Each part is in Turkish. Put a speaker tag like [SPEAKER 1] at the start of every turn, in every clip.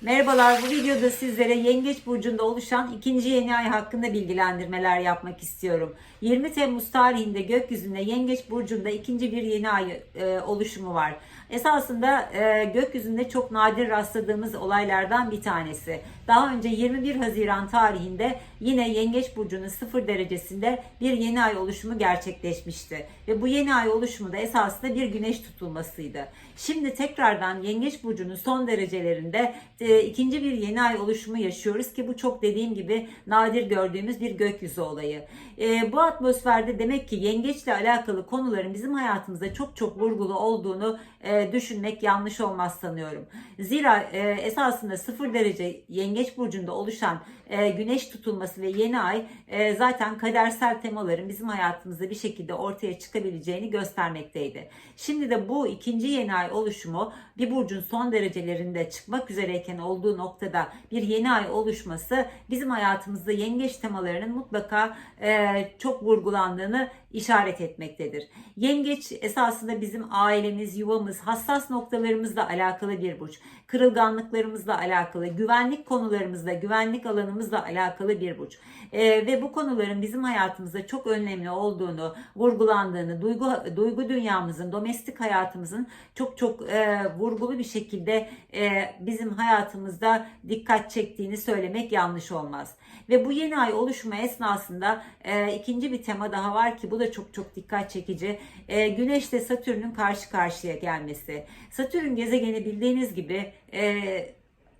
[SPEAKER 1] Merhabalar, bu videoda sizlere Yengeç Burcu'nda oluşan ikinci yeni ay hakkında bilgilendirmeler yapmak istiyorum. 20 Temmuz tarihinde gökyüzünde Yengeç Burcu'nda ikinci bir yeni ay e, oluşumu var. Esasında e, gökyüzünde çok nadir rastladığımız olaylardan bir tanesi. Daha önce 21 Haziran tarihinde yine Yengeç Burcu'nun 0 derecesinde bir yeni ay oluşumu gerçekleşmişti. Ve bu yeni ay oluşumu da esasında bir güneş tutulmasıydı. Şimdi tekrardan Yengeç Burcu'nun son derecelerinde e, ikinci bir yeni ay oluşumu yaşıyoruz ki bu çok dediğim gibi nadir gördüğümüz bir gökyüzü olayı. E, bu atmosferde demek ki yengeçle alakalı konuların bizim hayatımızda çok çok vurgulu olduğunu e, düşünmek yanlış olmaz sanıyorum. Zira e, esasında 0 derece yengeç burcunda oluşan e, güneş tutulması ve yeni ay e, zaten kadersel temaların bizim hayatımızda bir şekilde ortaya çıkabileceğini göstermekteydi. Şimdi de bu ikinci yeni ay oluşumu bir burcun son derecelerinde çıkmak üzereyken olduğu noktada bir yeni ay oluşması bizim hayatımızda yengeç temalarının mutlaka e, çok vurgulandığını işaret etmektedir. Yengeç esasında bizim ailemiz, yuvamız, hassas noktalarımızla alakalı bir burç. Kırılganlıklarımızla alakalı, güvenlik konularımızla, güvenlik alanımızla alakalı bir burç. Ee, ve bu konuların bizim hayatımızda çok önemli olduğunu, vurgulandığını, duygu duygu dünyamızın, domestik hayatımızın çok çok e, vurgulu bir şekilde e, bizim hayatımızda dikkat çektiğini söylemek yanlış olmaz. Ve bu yeni ay oluşumu esnasında e, ikinci bir tema daha var ki bu da çok çok dikkat çekici. E, Güneş ile Satürn'ün karşı karşıya gelmesi. Satürn gezegeni bildiğiniz gibi e,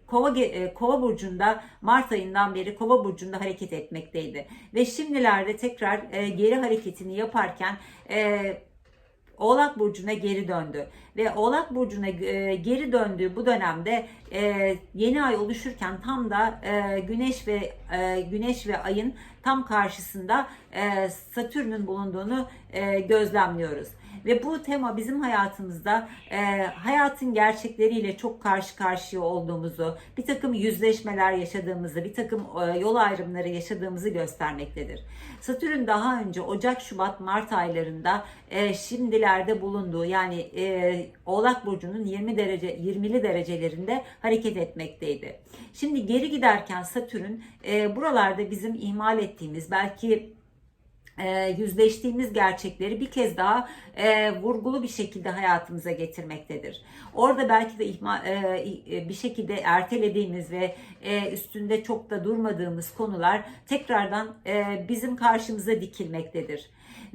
[SPEAKER 1] Kova, e, Kova burcunda Mart ayından beri Kova burcunda hareket etmekteydi ve şimdilerde tekrar e, geri hareketini yaparken e, Oğlak burcuna geri döndü ve Oğlak burcuna e, geri döndüğü bu dönemde e, yeni ay oluşurken tam da e, Güneş ve e, Güneş ve Ay'ın tam karşısında e, Satürn'ün bulunduğunu e, gözlemliyoruz. Ve bu tema bizim hayatımızda e, hayatın gerçekleriyle çok karşı karşıya olduğumuzu, bir takım yüzleşmeler yaşadığımızı, bir takım e, yol ayrımları yaşadığımızı göstermektedir. Satürn daha önce Ocak, Şubat, Mart aylarında e, şimdilerde bulunduğu yani e, Oğlak Burcu'nun 20 derece 20'li derecelerinde hareket etmekteydi. Şimdi geri giderken Satürn e, buralarda bizim ihmal ettiğimiz belki e, yüzleştiğimiz gerçekleri bir kez daha e, vurgulu bir şekilde hayatımıza getirmektedir. Orada belki de ihma, e, e, bir şekilde ertelediğimiz ve e, üstünde çok da durmadığımız konular tekrardan e, bizim karşımıza dikilmektedir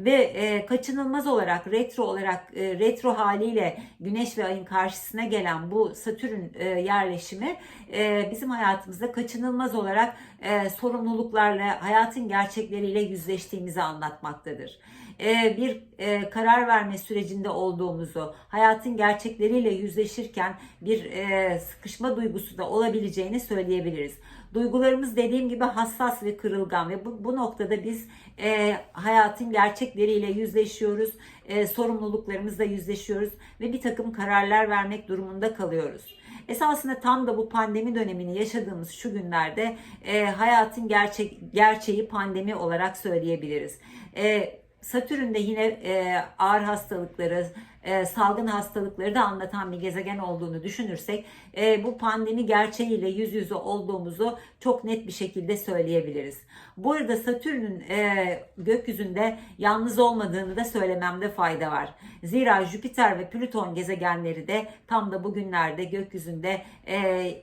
[SPEAKER 1] ve e, kaçınılmaz olarak retro olarak e, retro haliyle Güneş ve Ay'ın karşısına gelen bu Satürn e, yerleşimi e, bizim hayatımızda kaçınılmaz olarak e, sorumluluklarla hayatın gerçekleriyle yüzleştiğimizi anlatmaktadır. E, bir e, karar verme sürecinde olduğumuzu, hayatın gerçekleriyle yüzleşirken bir e, sıkışma duygusu da olabileceğini söyleyebiliriz. Duygularımız dediğim gibi hassas ve kırılgan ve bu, bu noktada biz e, hayatın gerçekleriyle yüzleşiyoruz, e, sorumluluklarımızla yüzleşiyoruz ve bir takım kararlar vermek durumunda kalıyoruz. Esasında tam da bu pandemi dönemini yaşadığımız şu günlerde e, hayatın gerçek gerçeği pandemi olarak söyleyebiliriz. E, Satürn'de yine e, ağır hastalıkları, e, salgın hastalıkları da anlatan bir gezegen olduğunu düşünürsek e, bu pandemi gerçeğiyle yüz yüze olduğumuzu çok net bir şekilde söyleyebiliriz. Bu arada Satürn'ün e, gökyüzünde yalnız olmadığını da söylememde fayda var. Zira Jüpiter ve Plüton gezegenleri de tam da bugünlerde gökyüzünde e,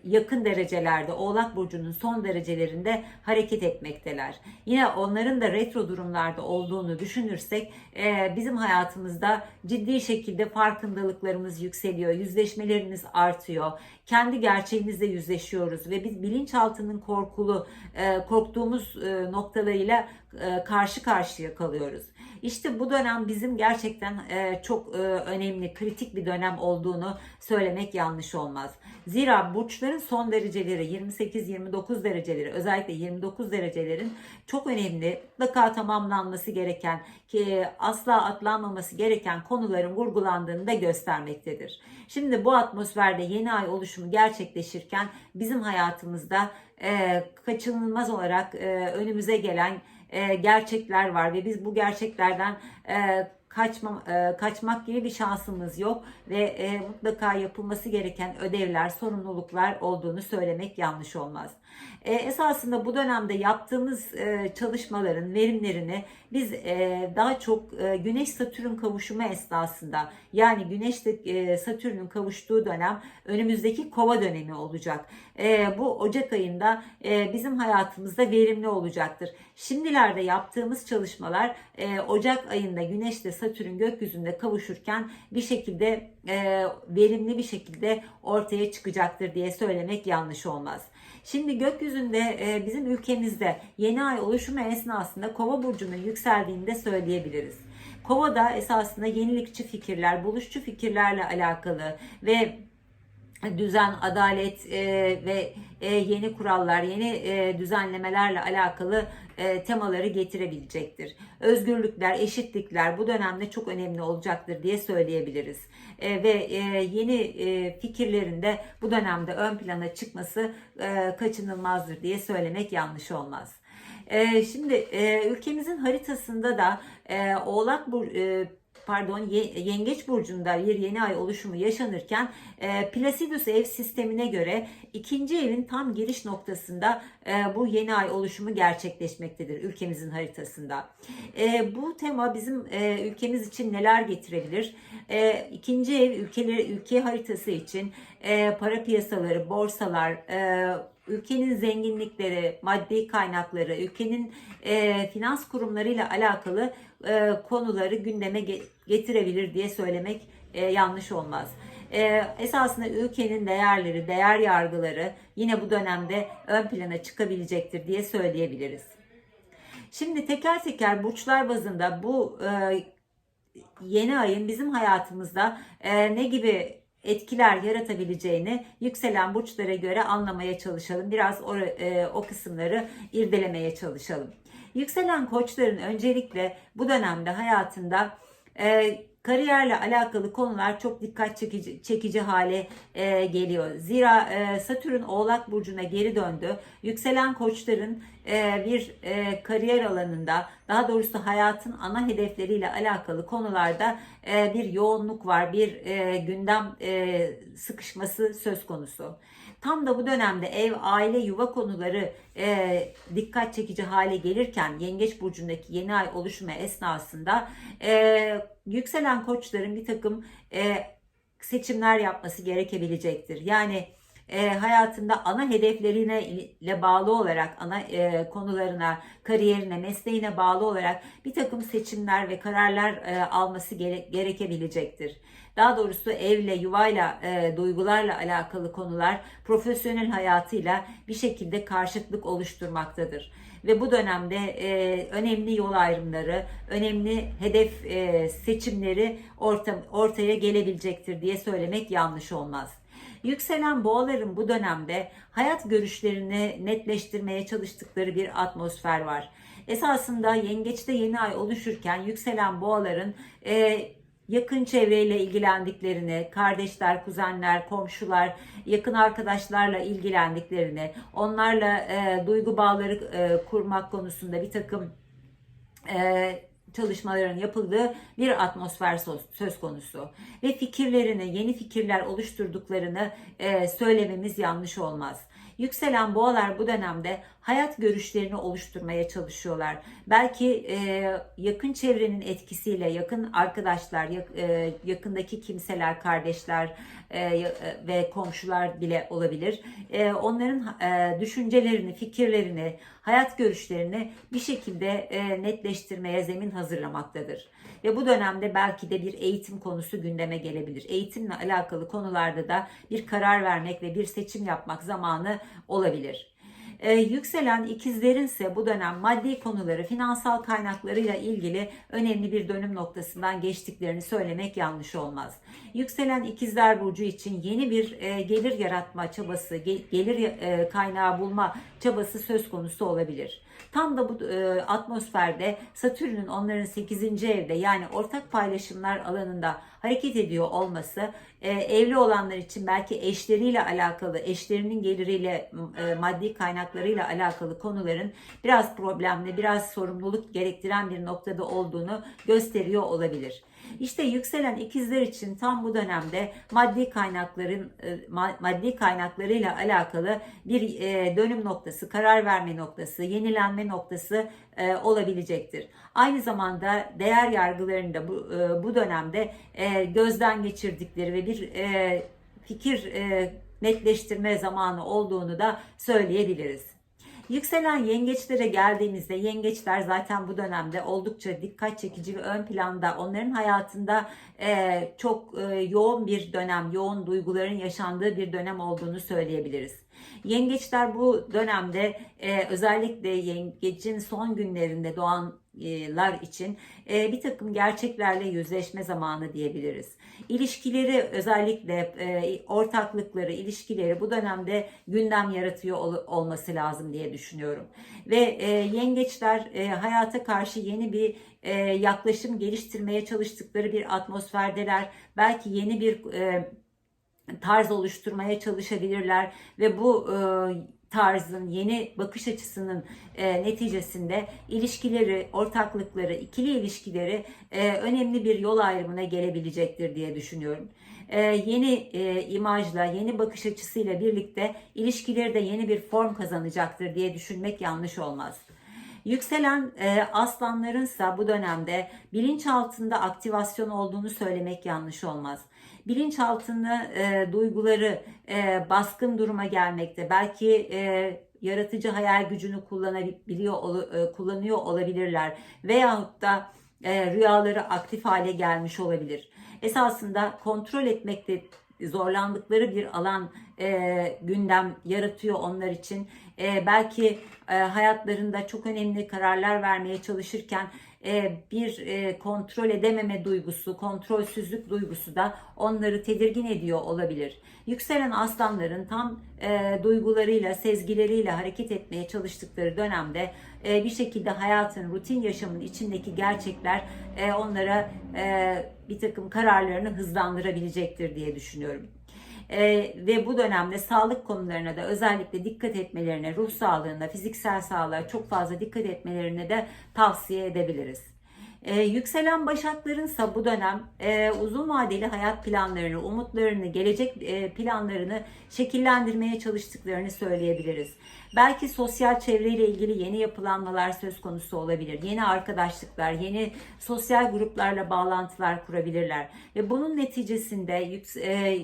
[SPEAKER 1] yakın derecelerde Oğlak Burcu'nun son derecelerinde hareket etmekteler. Yine onların da retro durumlarda olduğunu düşünürsek e, bizim hayatımızda ciddi şekilde farkındalıklarımız yükseliyor, yüzleşmelerimiz artıyor, kendi gerçeğimizle yüzleşiyoruz ve biz bilinçaltının korkulu, e, korktuğumuz e, noktalarıyla e, karşı karşıya kalıyoruz. İşte bu dönem bizim gerçekten e, çok e, önemli, kritik bir dönem olduğunu söylemek yanlış olmaz. Zira burçların son dereceleri 28-29 dereceleri özellikle 29 derecelerin çok önemli, mutlaka tamamlanması gereken ki asla atlanmaması gereken konuların vurgulandığını da göstermektedir. Şimdi bu atmosferde yeni ay oluşumu gerçekleşirken bizim hayatımızda e, kaçınılmaz olarak e, önümüze gelen e, gerçekler var ve biz bu gerçeklerden e, kaçma, e, kaçmak gibi bir şansımız yok ve e, mutlaka yapılması gereken ödevler, sorumluluklar olduğunu söylemek yanlış olmaz. E, esasında bu dönemde yaptığımız e, çalışmaların verimlerini biz e, daha çok e, Güneş Satürn kavuşumu esnasında yani Güneşle e, Satürn'ün kavuştuğu dönem önümüzdeki kova dönemi olacak. E, bu Ocak ayında e, bizim hayatımızda verimli olacaktır. Şimdilerde yaptığımız çalışmalar e, Ocak ayında Güneşle Satürn gökyüzünde kavuşurken bir şekilde e, verimli bir şekilde ortaya çıkacaktır diye söylemek yanlış olmaz. Şimdi gökyüzünde e, bizim ülkemizde yeni ay oluşumu esnasında Kova burcunun yükseldiğini de söyleyebiliriz. Kova'da esasında yenilikçi fikirler, buluşçu fikirlerle alakalı ve düzen, adalet e, ve e, yeni kurallar, yeni e, düzenlemelerle alakalı e, temaları getirebilecektir. Özgürlükler, eşitlikler bu dönemde çok önemli olacaktır diye söyleyebiliriz. E, ve e, yeni e, fikirlerin de bu dönemde ön plana çıkması e, kaçınılmazdır diye söylemek yanlış olmaz. E, şimdi e, ülkemizin haritasında da e, Oğlak Bur e, pardon Yengeç burcunda bir yeni ay oluşumu yaşanırken e, Placidus ev sistemine göre ikinci evin tam giriş noktasında e, bu yeni ay oluşumu gerçekleşmektedir ülkemizin haritasında. E, bu tema bizim e, ülkemiz için neler getirebilir? E, ikinci ev ülkeleri ülke haritası için e, para piyasaları, borsalar, e, ülkenin zenginlikleri, maddi kaynakları, ülkenin e, finans kurumlarıyla alakalı e, konuları gündeme getirebilir diye söylemek e, yanlış olmaz. E, esasında ülkenin değerleri, değer yargıları yine bu dönemde ön plana çıkabilecektir diye söyleyebiliriz. Şimdi teker teker burçlar bazında bu e, yeni ayın bizim hayatımızda e, ne gibi etkiler yaratabileceğini yükselen burçlara göre anlamaya çalışalım. Biraz o, e, o kısımları irdelemeye çalışalım. Yükselen koçların öncelikle bu dönemde hayatında e, kariyerle alakalı konular çok dikkat çekici, çekici hale e, geliyor. Zira e, Satürn Oğlak Burcu'na geri döndü. Yükselen koçların e, bir e, kariyer alanında daha doğrusu hayatın ana hedefleriyle alakalı konularda e, bir yoğunluk var. Bir e, gündem e, sıkışması söz konusu. Tam da bu dönemde ev, aile, yuva konuları e, dikkat çekici hale gelirken Yengeç Burcu'ndaki yeni ay oluşumu esnasında e, yükselen koçların bir takım e, seçimler yapması gerekebilecektir. Yani e, hayatında ana hedeflerine ile bağlı olarak ana e, konularına, kariyerine, mesleğine bağlı olarak bir takım seçimler ve kararlar e, alması gere, gerekebilecektir. Daha doğrusu evle, yuvayla, e, duygularla alakalı konular profesyonel hayatıyla bir şekilde karşıtlık oluşturmaktadır ve bu dönemde e, önemli yol ayrımları, önemli hedef e, seçimleri orta, ortaya gelebilecektir diye söylemek yanlış olmaz. Yükselen boğaların bu dönemde hayat görüşlerini netleştirmeye çalıştıkları bir atmosfer var. Esasında yengeçte yeni ay oluşurken yükselen boğaların e, yakın çevreyle ilgilendiklerini, kardeşler, kuzenler, komşular, yakın arkadaşlarla ilgilendiklerini, onlarla e, duygu bağları e, kurmak konusunda bir takım e, çalışmaların yapıldığı bir atmosfer söz konusu. Ve fikirlerini, yeni fikirler oluşturduklarını e, söylememiz yanlış olmaz. Yükselen boğalar bu dönemde hayat görüşlerini oluşturmaya çalışıyorlar. Belki e, yakın çevrenin etkisiyle yakın arkadaşlar, e, yakındaki kimseler, kardeşler e, ve komşular bile olabilir. E, onların e, düşüncelerini, fikirlerini, hayat görüşlerini bir şekilde e, netleştirmeye zemin hazırlamaktadır. Ve bu dönemde belki de bir eğitim konusu gündeme gelebilir. Eğitimle alakalı konularda da bir karar vermek ve bir seçim yapmak zamanı olabilir. Ee, yükselen ikizlerin ise bu dönem maddi konuları, finansal kaynaklarıyla ilgili önemli bir dönüm noktasından geçtiklerini söylemek yanlış olmaz. Yükselen ikizler burcu için yeni bir e, gelir yaratma çabası, ge- gelir e, kaynağı bulma çabası söz konusu olabilir. Tam da bu e, atmosferde Satürn'ün onların 8. evde yani ortak paylaşımlar alanında hareket ediyor olması e, evli olanlar için belki eşleriyle alakalı, eşlerinin geliriyle, e, maddi kaynaklarıyla alakalı konuların biraz problemli, biraz sorumluluk gerektiren bir noktada olduğunu gösteriyor olabilir. İşte yükselen ikizler için tam bu dönemde maddi kaynakların e, ma- maddi kaynaklarıyla alakalı bir e, dönüm noktası, karar verme noktası, yenilenme noktası e, olabilecektir. Aynı zamanda değer yargılarında bu e, bu dönemde gözden geçirdikleri ve bir fikir netleştirme zamanı olduğunu da söyleyebiliriz. Yükselen yengeçlere geldiğimizde yengeçler zaten bu dönemde oldukça dikkat çekici ve ön planda onların hayatında e, çok e, yoğun bir dönem, yoğun duyguların yaşandığı bir dönem olduğunu söyleyebiliriz. Yengeçler bu dönemde e, özellikle yengecin son günlerinde doğanlar için e, bir takım gerçeklerle yüzleşme zamanı diyebiliriz. İlişkileri özellikle e, ortaklıkları, ilişkileri bu dönemde gündem yaratıyor ol- olması lazım diye düşünüyorum. Ve e, yengeçler e, hayata karşı yeni bir e, yaklaşım geliştirmeye çalıştıkları bir atmosferdeler. Belki yeni bir e, tarz oluşturmaya çalışabilirler ve bu e, tarzın yeni bakış açısının e, neticesinde ilişkileri, ortaklıkları, ikili ilişkileri e, önemli bir yol ayrımına gelebilecektir diye düşünüyorum. E, yeni e, imajla, yeni bakış açısıyla birlikte ilişkileri de yeni bir form kazanacaktır diye düşünmek yanlış olmaz. Yükselen e, aslanlarınsa bu dönemde bilinçaltında aktivasyon olduğunu söylemek yanlış olmaz. Bilinçaltını e, duyguları e, baskın duruma gelmekte. Belki e, yaratıcı hayal gücünü kullanabiliyor e, kullanıyor olabilirler veyahut da e, rüyaları aktif hale gelmiş olabilir. Esasında kontrol etmekte zorlandıkları bir alan e, gündem yaratıyor onlar için. E, belki e, hayatlarında çok önemli kararlar vermeye çalışırken bir e, kontrol edememe duygusu, kontrolsüzlük duygusu da onları tedirgin ediyor olabilir. Yükselen aslanların tam e, duygularıyla, sezgileriyle hareket etmeye çalıştıkları dönemde e, bir şekilde hayatın, rutin yaşamın içindeki gerçekler e, onlara e, bir takım kararlarını hızlandırabilecektir diye düşünüyorum. Ee, ve bu dönemde sağlık konularına da özellikle dikkat etmelerine, ruh sağlığına, fiziksel sağlığa çok fazla dikkat etmelerine de tavsiye edebiliriz. Ee, yükselen başaklarınsa bu dönem e, uzun vadeli hayat planlarını, umutlarını, gelecek e, planlarını şekillendirmeye çalıştıklarını söyleyebiliriz. Belki sosyal çevreyle ilgili yeni yapılanmalar söz konusu olabilir. Yeni arkadaşlıklar, yeni sosyal gruplarla bağlantılar kurabilirler. Ve bunun neticesinde e,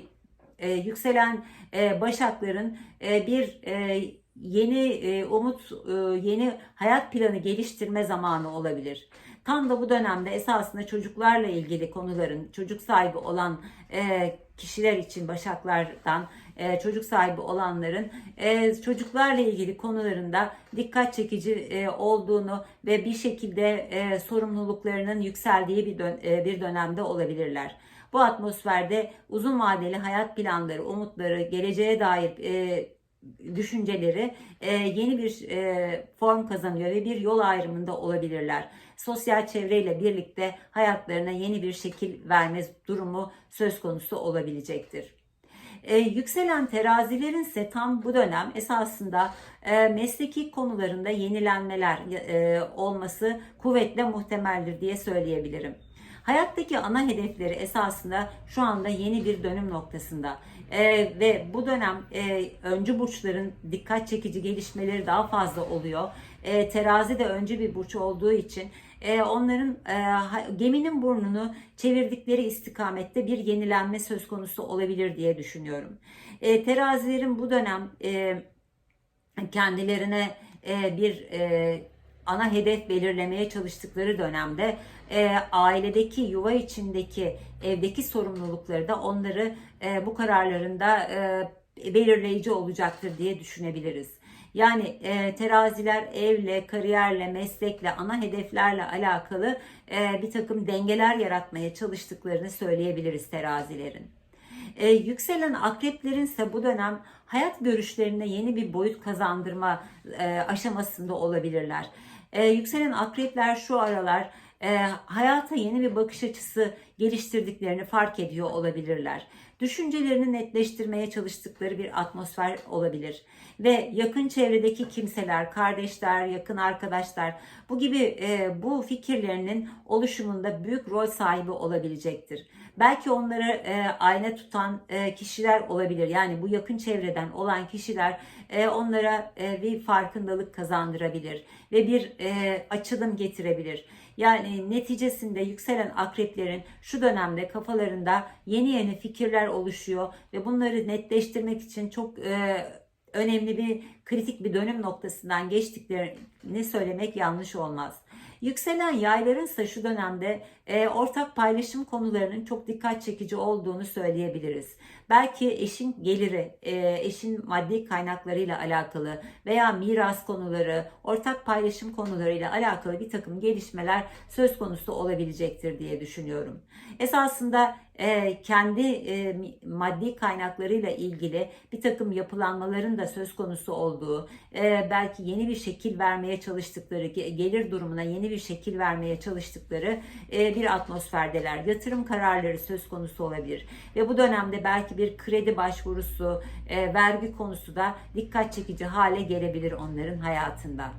[SPEAKER 1] e, yükselen e, başakların e, bir e, yeni e, umut, e, yeni hayat planı geliştirme zamanı olabilir. Tam da bu dönemde esasında çocuklarla ilgili konuların, çocuk sahibi olan e, kişiler için başaklardan e, çocuk sahibi olanların e, çocuklarla ilgili konularında dikkat çekici e, olduğunu ve bir şekilde e, sorumluluklarının yükseldiği bir, dön- e, bir dönemde olabilirler. Bu atmosferde uzun vadeli hayat planları, umutları, geleceğe dair e, düşünceleri e, yeni bir e, form kazanıyor ve bir yol ayrımında olabilirler. Sosyal çevreyle birlikte hayatlarına yeni bir şekil verme durumu söz konusu olabilecektir. E, yükselen terazilerin ise tam bu dönem esasında e, mesleki konularında yenilenmeler e, olması kuvvetle muhtemeldir diye söyleyebilirim. Hayattaki ana hedefleri esasında şu anda yeni bir dönüm noktasında. Ee, ve bu dönem e, öncü burçların dikkat çekici gelişmeleri daha fazla oluyor. E, terazi de öncü bir burç olduğu için e, onların e, geminin burnunu çevirdikleri istikamette bir yenilenme söz konusu olabilir diye düşünüyorum. E, terazilerin bu dönem e, kendilerine e, bir e, ana hedef belirlemeye çalıştıkları dönemde e, ailedeki yuva içindeki evdeki sorumlulukları da onları e, bu kararlarında e, belirleyici olacaktır diye düşünebiliriz. Yani e, teraziler evle, kariyerle, meslekle, ana hedeflerle alakalı e, bir takım dengeler yaratmaya çalıştıklarını söyleyebiliriz terazilerin. E, yükselen akreplerin ise bu dönem hayat görüşlerine yeni bir boyut kazandırma e, aşamasında olabilirler. E, yükselen akrepler şu aralar e, hayata yeni bir bakış açısı geliştirdiklerini fark ediyor olabilirler. Düşüncelerini netleştirmeye çalıştıkları bir atmosfer olabilir. Ve yakın çevredeki kimseler, kardeşler, yakın arkadaşlar bu gibi e, bu fikirlerinin oluşumunda büyük rol sahibi olabilecektir. Belki onları e, ayna tutan e, kişiler olabilir. Yani bu yakın çevreden olan kişiler e, onlara e, bir farkındalık kazandırabilir ve bir e, açılım getirebilir. Yani neticesinde yükselen akreplerin şu dönemde kafalarında yeni yeni fikirler oluşuyor ve bunları netleştirmek için çok e, önemli bir kritik bir dönüm noktasından geçtiklerini söylemek yanlış olmaz. Yükselen yayların ise şu dönemde e, ortak paylaşım konularının çok dikkat çekici olduğunu söyleyebiliriz. Belki eşin geliri, e, eşin maddi kaynaklarıyla alakalı veya miras konuları, ortak paylaşım konularıyla alakalı bir takım gelişmeler söz konusu olabilecektir diye düşünüyorum. Esasında e, kendi e, maddi kaynaklarıyla ilgili bir takım yapılanmaların da söz konusu olduğu, e, belki yeni bir şekil vermeye çalıştıkları, gelir durumuna yeni bir şekil vermeye çalıştıkları e, bir atmosferdeler. Yatırım kararları söz konusu olabilir ve bu dönemde belki bir kredi başvurusu, e, vergi konusu da dikkat çekici hale gelebilir onların hayatında.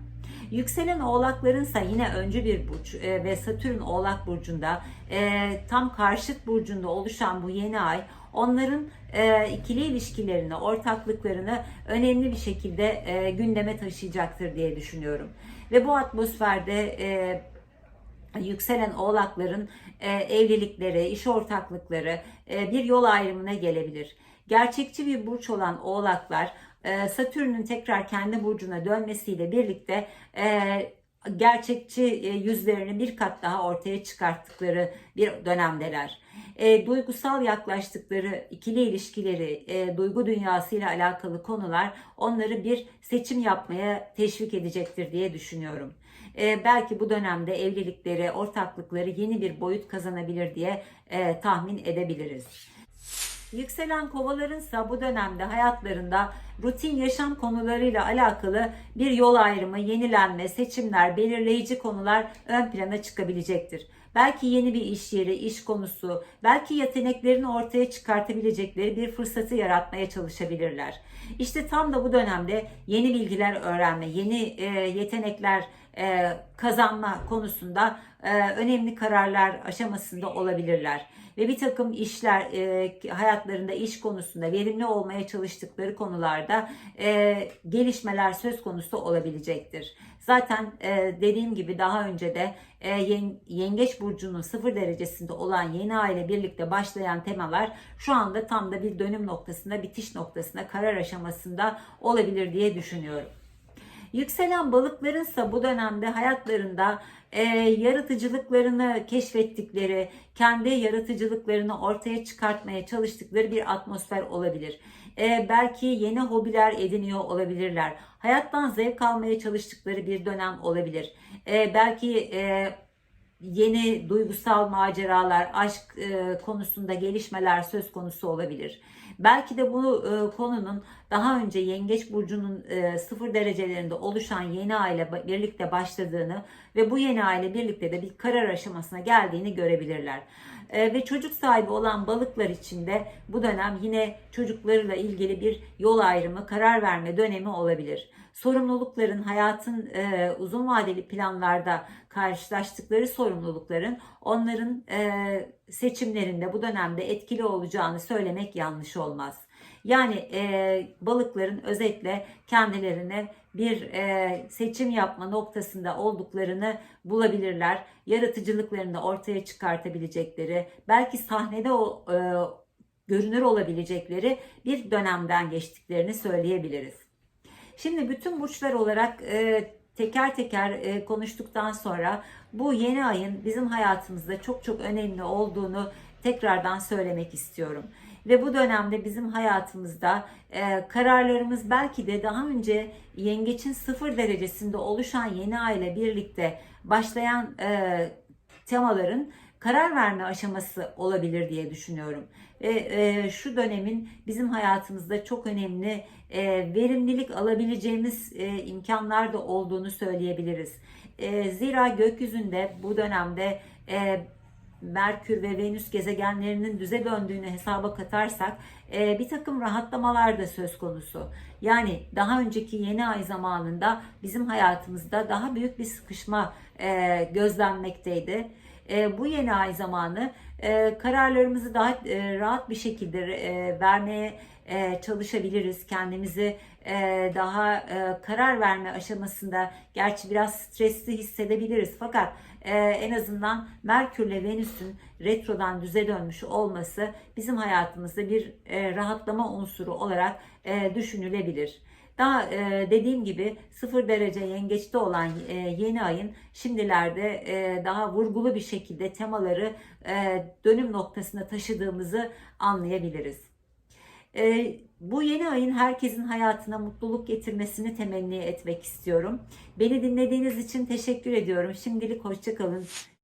[SPEAKER 1] Yükselen oğlaklarınsa yine öncü bir burç e, ve Satürn oğlak burcunda e, tam karşıt burcunda oluşan bu yeni ay onların e, ikili ilişkilerini, ortaklıklarını önemli bir şekilde e, gündeme taşıyacaktır diye düşünüyorum. Ve bu atmosferde e, yükselen oğlakların e, evlilikleri, iş ortaklıkları e, bir yol ayrımına gelebilir. Gerçekçi bir burç olan oğlaklar Satürn'ün tekrar kendi burcuna dönmesiyle birlikte e, gerçekçi e, yüzlerini bir kat daha ortaya çıkarttıkları bir dönemdeler. E, duygusal yaklaştıkları ikili ilişkileri, e, duygu dünyasıyla alakalı konular onları bir seçim yapmaya teşvik edecektir diye düşünüyorum. E, belki bu dönemde evlilikleri, ortaklıkları yeni bir boyut kazanabilir diye tahmin edebiliriz. Yükselen kovalarınsa bu dönemde hayatlarında rutin yaşam konularıyla alakalı bir yol ayrımı, yenilenme, seçimler, belirleyici konular ön plana çıkabilecektir. Belki yeni bir iş yeri, iş konusu, belki yeteneklerini ortaya çıkartabilecekleri bir fırsatı yaratmaya çalışabilirler. İşte tam da bu dönemde yeni bilgiler öğrenme, yeni e, yetenekler e, kazanma konusunda e, önemli kararlar aşamasında olabilirler ve bir takım işler e, hayatlarında iş konusunda verimli olmaya çalıştıkları konularda e, gelişmeler söz konusu olabilecektir. Zaten e, dediğim gibi daha önce de e, yengeç burcunun sıfır derecesinde olan yeni aile birlikte başlayan temalar şu anda tam da bir dönüm noktasında, bitiş noktasında, karar aşamasında olabilir diye düşünüyorum. Yükselen balıklarınsa bu dönemde hayatlarında e, yaratıcılıklarını keşfettikleri, kendi yaratıcılıklarını ortaya çıkartmaya çalıştıkları bir atmosfer olabilir. E, belki yeni hobiler ediniyor olabilirler. Hayattan zevk almaya çalıştıkları bir dönem olabilir. E, belki e, yeni duygusal maceralar, aşk e, konusunda gelişmeler söz konusu olabilir. Belki de bu e, konunun daha önce Yengeç Burcu'nun e, sıfır derecelerinde oluşan yeni aile birlikte başladığını ve bu yeni aile birlikte de bir karar aşamasına geldiğini görebilirler. E, ve çocuk sahibi olan balıklar için de bu dönem yine çocuklarıyla ilgili bir yol ayrımı, karar verme dönemi olabilir sorumlulukların, hayatın e, uzun vadeli planlarda karşılaştıkları sorumlulukların onların e, seçimlerinde bu dönemde etkili olacağını söylemek yanlış olmaz. Yani e, balıkların özetle kendilerine bir e, seçim yapma noktasında olduklarını bulabilirler. Yaratıcılıklarını ortaya çıkartabilecekleri, belki sahnede o, e, görünür olabilecekleri bir dönemden geçtiklerini söyleyebiliriz. Şimdi bütün burçlar olarak e, teker teker e, konuştuktan sonra bu yeni ayın bizim hayatımızda çok çok önemli olduğunu tekrardan söylemek istiyorum. Ve bu dönemde bizim hayatımızda e, kararlarımız belki de daha önce yengeçin sıfır derecesinde oluşan yeni aile birlikte başlayan e, temaların karar verme aşaması olabilir diye düşünüyorum. Ve e, şu dönemin bizim hayatımızda çok önemli e, verimlilik alabileceğimiz e, imkanlar da olduğunu söyleyebiliriz. E, zira gökyüzünde bu dönemde e, Merkür ve Venüs gezegenlerinin düze döndüğünü hesaba katarsak e, bir takım rahatlamalar da söz konusu. Yani daha önceki yeni ay zamanında bizim hayatımızda daha büyük bir sıkışma e, gözlenmekteydi. E, bu yeni ay zamanı e, kararlarımızı daha e, rahat bir şekilde e, vermeye e, çalışabiliriz. Kendimizi e, daha e, karar verme aşamasında gerçi biraz stresli hissedebiliriz. Fakat e, en azından Merkür ile Venüs'ün retrodan düze dönmüş olması bizim hayatımızda bir e, rahatlama unsuru olarak e, düşünülebilir. Daha e, dediğim gibi 0 derece yengeçte olan e, yeni ayın şimdilerde e, daha vurgulu bir şekilde temaları e, dönüm noktasına taşıdığımızı anlayabiliriz. E, bu yeni ayın herkesin hayatına mutluluk getirmesini temenni etmek istiyorum. Beni dinlediğiniz için teşekkür ediyorum. Şimdilik hoşçakalın.